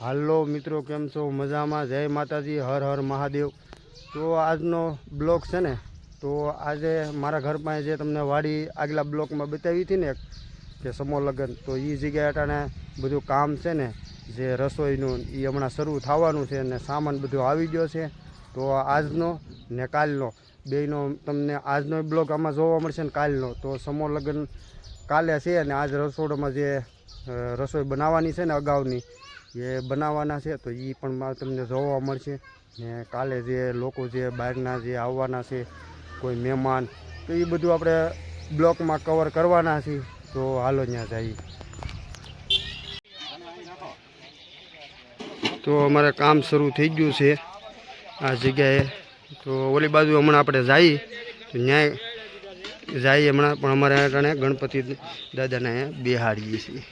હાલો મિત્રો, કેમ છો? મજામાં? જય માતાજી, હર હર મહાદેવ. તો આજનો બ્લોગ છે ને, તો આજે મારા ઘર પાસે જે તમને વાડી આગલા બ્લોકમાં બતાવી હતી ને કે સમો લગ્ન, તો એ જગ્યાએ અટાણે બધું કામ છે ને, જે રસોઈનું એ હમણાં શરૂ થવાનું છે ને સામાન બધું આવી ગયો છે. તો આજનો ને કાલનો, બેયનો તમને આજનો બ્લોગ આમાં જોવા મળશે ને કાલનો. તો સમો લગ્ન કાલે છે અને આજ રસોડામાં જે રસોઈ બનાવવાની છે ને અગાઉની, એ બનાવવાના છે, તો એ પણ તમને જોવા મળશે. ને કાલે જે લોકો જે બહારના જે આવવાના છે, કોઈ મહેમાન, તો એ બધું આપણે બ્લોકમાં કવર કરવાના છીએ તો હાલો ત્યાં જઈએ. તો અમારે કામ શરૂ થઈ ગયું છે, આ જગ્યાએ. તો ઓલી બાજુ હમણાં આપણે જઈએ, તો ન્યાય જઈએ હમણાં, પણ અમારે ગણપતિ દાદાને બેહાડીએ છીએ.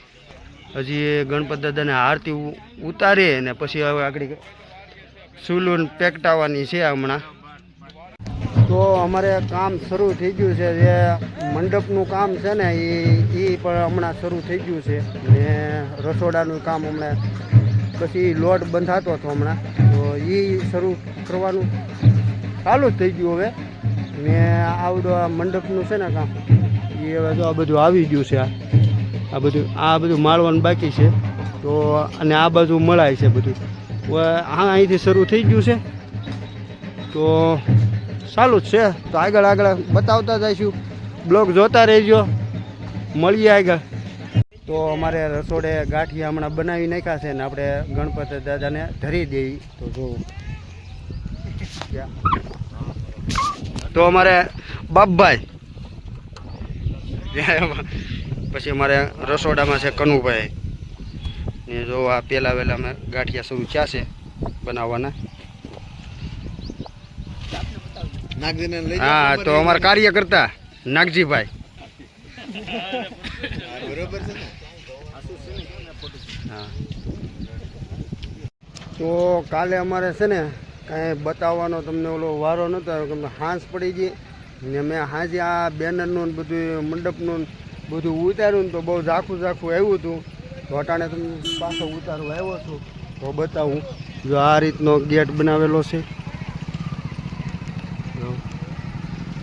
હજી એ ગણપત દાદાને આરતી ઉતારીએ ને પછી હવે આગળ સુલુન પેકટાવાની છે હમણાં. તો અમારે કામ શરૂ થઈ ગયું છે. જે મંડપનું કામ છે ને એ એ પણ હમણાં શરૂ થઈ ગયું છે. ને રસોડાનું કામ હમણાં પછી લોટ બંધાતો હતો હમણાં. તો એ શરૂ કરવાનું ચાલુ જ થઈ ગયું હવે. ને આવડું આ મંડપનું છે ને કામ એ હવે તો આ બધું આવી ગયું છે આ. આ બધું આ બધું માળવાનું બાકી છે. તો, અને આ બાજુ મળાય છે બધું. હા અહીંથી શરૂ થઈ ગયું છે. તો સારું જ છે. તો આગળ આગળ બતાવતા જઈશું. બ્લોગ જોતા રહેજો. મળીએ આગળ. તો અમારે રસોડે ગાંઠિયા હમણાં બનાવી નાખ્યા છે ને આપણે ગણપતિ દાદાને ધરી દઈએ તો જોવું તો અમારે બાપભાઈ. પછી અમારે રસોડામાં છે કનુભાઈ. ને જો આ પહેલાં વહેલા અમે ગાંઠિયા શરૂ થયા છે બનાવવાના. હા તો અમારા કાર્યકર્તા નાગજીભાઈ. તો કાલે અમારે છે ને કાંઈ બતાવવાનો તમને ઓલો વારો નહોતો હાંસ પડી ગઈ. ને મેં હાજે આ બેનરનું ને બધું મંડપનું બધું ઉતાર્યું ને તો બહુ ઝાખું ઝાખું આવ્યું હતું. તો અટાણે તમને પાછો ઉતારવા આવ્યો છું. તો બતાવું. જો આ રીતનો ગેટ બનાવેલો છે.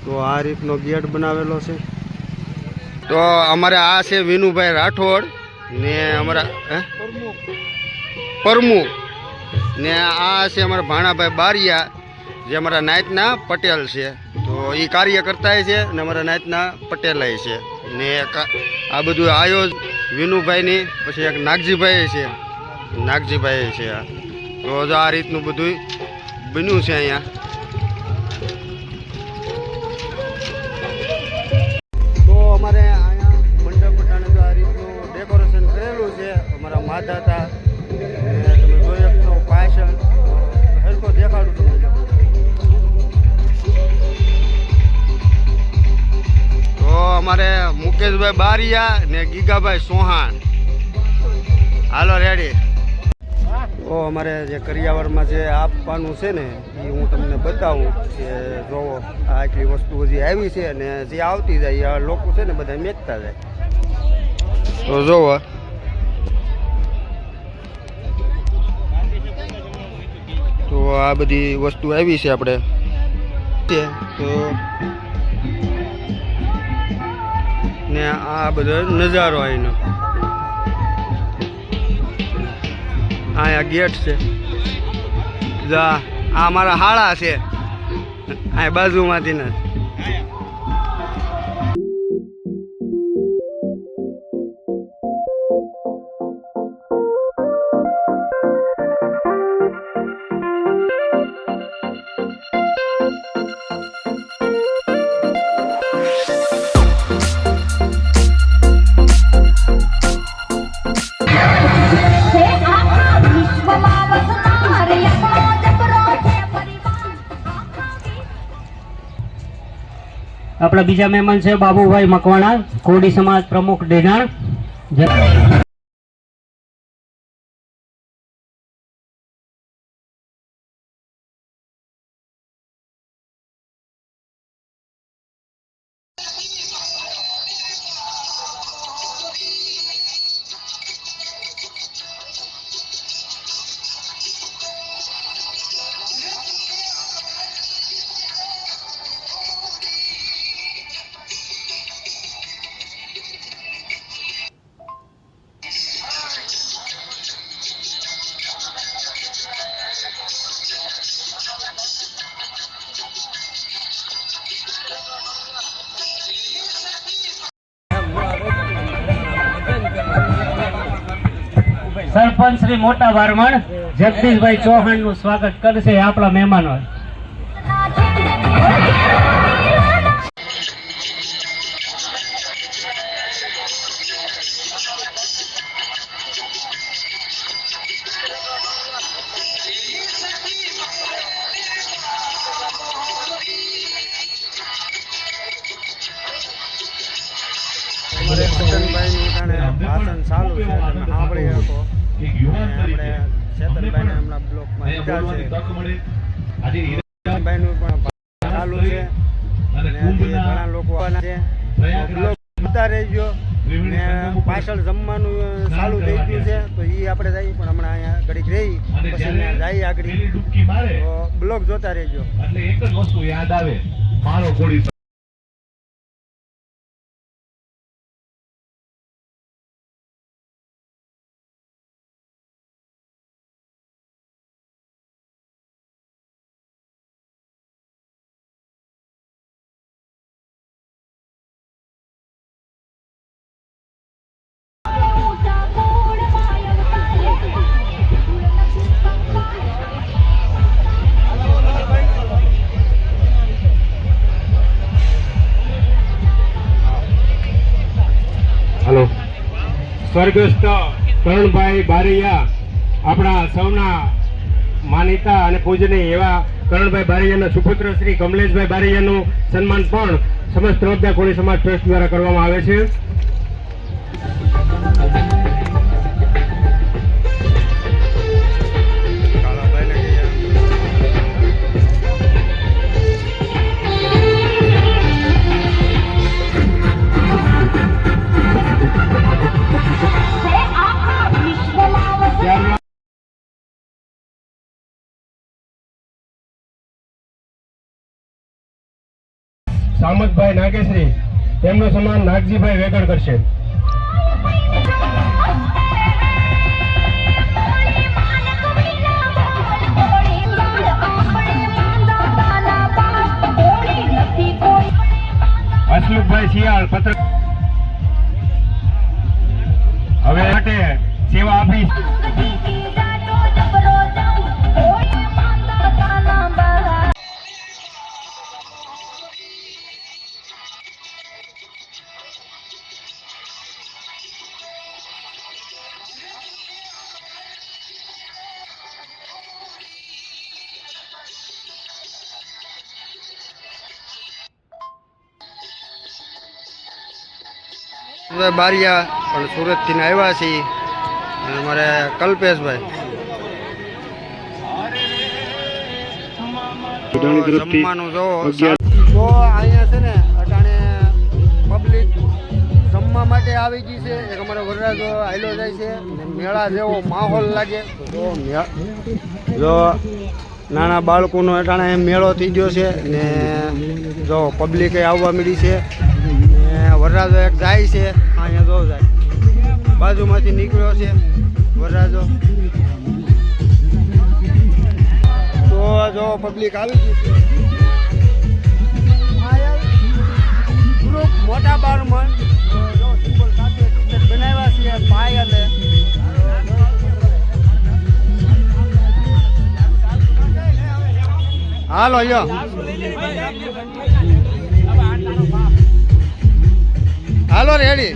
તો આ રીતનો ગેટ બનાવેલો છે. તો અમારે આ છે વિનુભાઈ રાઠોડ ને અમારા પ્રમુખ. ને આ છે અમારા ભાણાભાઈ બારિયા, જે અમારા નાયતના પટેલ છે. તો એ કાર્ય કરતા છે ને અમારા નાયતના પટેલાય છે. ને એક આ બધું આયોજ વિનુભાઈની, પછી એક નાગજીભાઈ છે. નાગજીભાઈ છે આ. તો આ રીતનું બધું બન્યું છે અહીંયા. તો અમારે તો અમારે મુકેશભાઈ બારિયા ને ગીગાભાઈ સોહાણ. હાલો રેડી તો અમારે જે કરિયાવરમાં જે આપવાનું છે ને એ હું તમને બતાવું કે જોવો આ એટલી વસ્તુ હજી આવી છે અને જે આવતી જાય આ લોકો છે ને બધા મેચતા જાય. તો જોવો. તો આ બધી વસ્તુ આવી છે આપણે. તો ને આ બધો નજારો અહીંનો અહીંયા ગેટ છે. આ મારા હાળા છે. આ બાજુમાંથી ને. આપણા બીજા મહેમાન છે બાબુભાઈ મકવાણા કોડી સમાજ પ્રમુખ ડેનાણ. શ્રી મોટા બારમણ જગદીશભાઈ ચૌહાણનું સ્વાગત કરશે આપણા મહેમાનો બ્લોકમાં છે ચેતનભાઈનું પણ ચાલુ છે. ઘણા લોકો રહેજો. ને પાછળ જમવાનું ચાલુ થઈ ગયું છે. તો એ આપણે જઈએ પણ હમણાં અહીંયા ઘડીક રહી. પછી જઈએ આગળ. તો બ્લોક જોતા રહેજો. એટલે એક જ વસ્તુ યાદ આવે. મારો સ્વર્ગસ્થ કરણભાઈ બારૈયા આપણા સૌના માનીતા અને પૂજનીય એવા કરણભાઈ બારૈયાના સુપુત્ર શ્રી કમલેશભાઈ બારૈયાનું સન્માન પણ સમસ્ત તરફદા કોળી સમાજ ટ્રસ્ટ દ્વારા કરવામાં આવે છે. સામતભાઈ નાગેશ્રી તેમનો સન્માન નાગજીભાઈ વેગડ કરશે. અશલુકભાઈ શિયાળ પત્ર હવે માટે સેવા આપી બારિયા પણ સુરતથી આવ્યા છીએ. અને અમારે કલ્પેશભાઈ. જમવાનું જો તો અહીંયા છે ને અટાણે પબ્લિક જમવા માટે આવી ગઈ છે. એક અમારો વરરાજો આયલો જાય છે. મેળા જેવો માહોલ લાગે. જો નાના બાળકોનો અટાણે મેળો થઈ ગયો છે. ને જો પબ્લિકે આવવા મળી છે. વરરાજો એક જાય છે, અહીંયા જો જાય. બાજુમાંથી નીકળ્યો છે વરરાજો. તો જો પબ્લિક આવી ગઈ છે. મોટા બારમણ બનાવ્યા છે પાયલે હાલો યો હાલો રેડી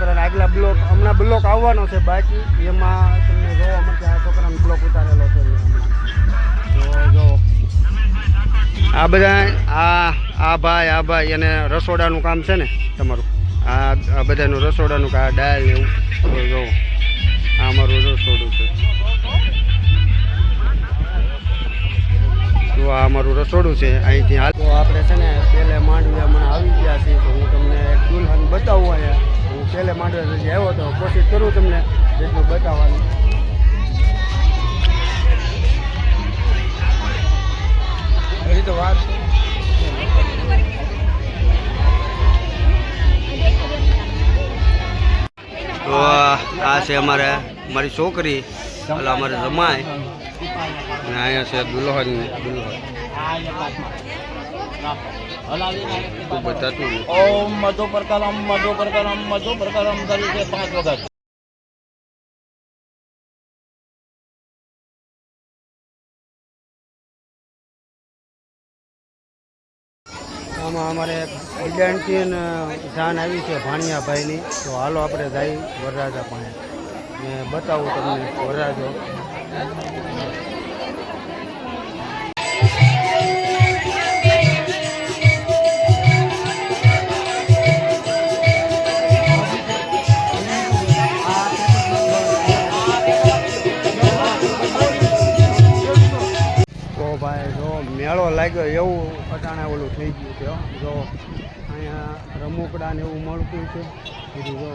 છોકરાને આગલા બ્લોક હમણાં બ્લોક આવવાનો છે બાકી, એમાં તમને જોવા મળશે, આ છોકરાનો બ્લોક ઉતારેલો છે જો આ બધા, આ આ ભાઈ આ ભાઈ અને રસોડાનું કામ છે ને તમારું. આ આ બધાનું રસોડાનું કા ડાયલ એવું. તો જો. આ અમારું રસોડું છે. તો આ અમારું રસોડું છે. અહીંથી હાલ તો આપણે છે ને, પેલે માંડવી હમણાં આવી ગયા છીએ, તો હું તમને અહીંયા માંડવે પહેલે આવ્યો તો કોશિશ કરું તમને જેટલું બતાવવાની. તો વાત તો આ છે અમારે મારી છોકરી એટલે અમારે જમાય અને અહીંયા છે દુલ્હન દુલ્હન. ઓમ મધો પરકલમ મધો પરકલમ મધો પરકલમ તરીકે પાંચ વખત. આમાં અમારે આઈડેન્ટિન જાન આવી છે ભાણિયાભાઈની. તો હાલો આપણે જઈ વરરાજા પાસે. ને બતાવું તમને વરરાજો. અટાણે ઓલું થઈ ગયું છે જો અહીંયા રમૂકડા ને એવું મળતું છે, બધું જો.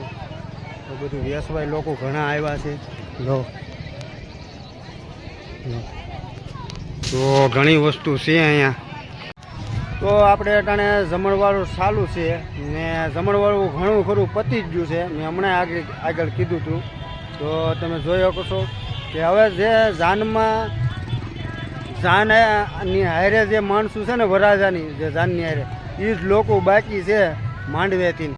તો બધું વેસવાય લોકો ઘણા આવ્યા છે. જો. તો ઘણી વસ્તુ છે અહીંયા. તો આપણે અટાણે જમણવાળું ચાલુ છે. ને જમણવાળું ઘણું ખરું પતી જ ગયું છે. મેં હમણાં આગળ આગળ કીધું હતું તો તમે જોઈ શકો છો કે હવે જે જાનમાં જાનની હારે જે માણસો છે ને વરાજાની, જે જાનની હારે એ જ લોકો બાકી છે માંડવેથી.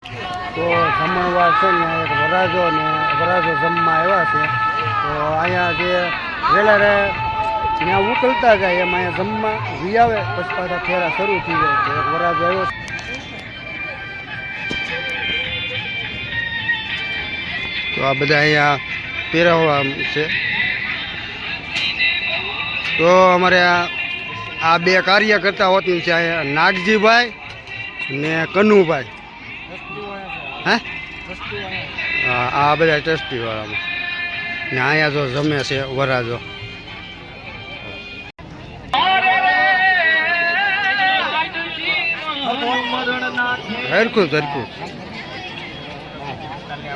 તો જમણવાર છે ને વરાજો ને વરાજો જમવા આવ્યા છે. તો અહીંયા જે વહેલા રે ત્યાં ઉકલતા જાય એમ અહીંયા જમવા વી આવે, પછી પાછા ફેરા શરૂ થઈ જાય તો એક વરાજો આવ્યો તો આ બધા અહીંયા પહેરાવવા છે. તો અમારે આ બે કાર્યકર્તા હોતી છે નાગજીભાઈ ને કનુભાઈ. હે? આ બધા ટ્રસ્ટીવાળામાં ને અહીંયા જો જમે છે, વરાજો. હરખું હરખું.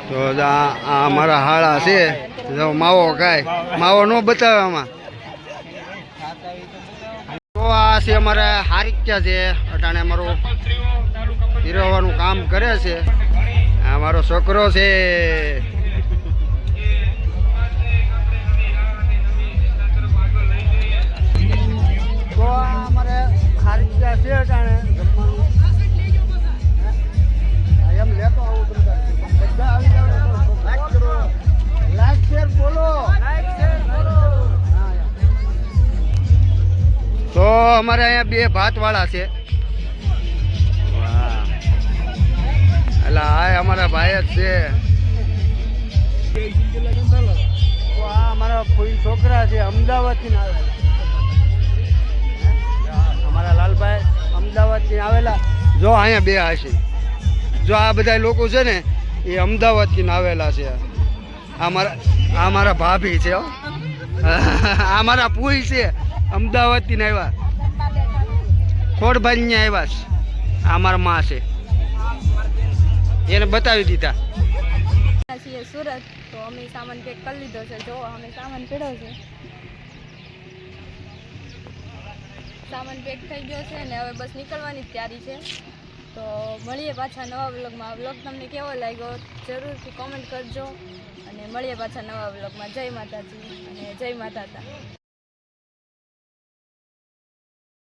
તો આ મારા હાળા છે માવો કાય માવો ન બતાવે આમાં. છે અમારે હારિક્યા છે. અટાણે અમારું હીરવાનું કામ કરે છે. અમારો છોકરો છે. તો અમારે બોલો. તો અમારે અહીંયા બે ભાતવાળા છે. એટલે આ અમારા ભાઈ જ છે. આ અમારા કોઈ છોકરા છે અમદાવાદથી આવેલા અમારા લાલભાઈ અમદાવાદથી આવેલા. જો અહીંયા બે હશે જો આ બધા લોકો છે ને એ અમદાવાદથી આવેલા છે. આ મારા આ મારા ભાભી છે હો. આ મારા પુઈ છે. અમદાવાદથી આવ્યા. ખોડભાઈ આવ્યા આ મારા મા છે. એને બતાવી દીધા. છીએ સુરત. તો અમે સામાન પેક કરી લીધો છે. જો, અમે સામાન પડ્યો છે. સામાન પેક થઈ ગયો છે ને હવે બસ નીકળવાની તૈયારી છે. તો મળીએ પાછા નવા વ્લોગમાં. વ્લોગ તમને કેવો લાગ્યો જરૂરથી કોમેન્ટ કરજો. અને મળીએ પાછા નવા વ્લોગમાં. જય માતાજી અને જય માતા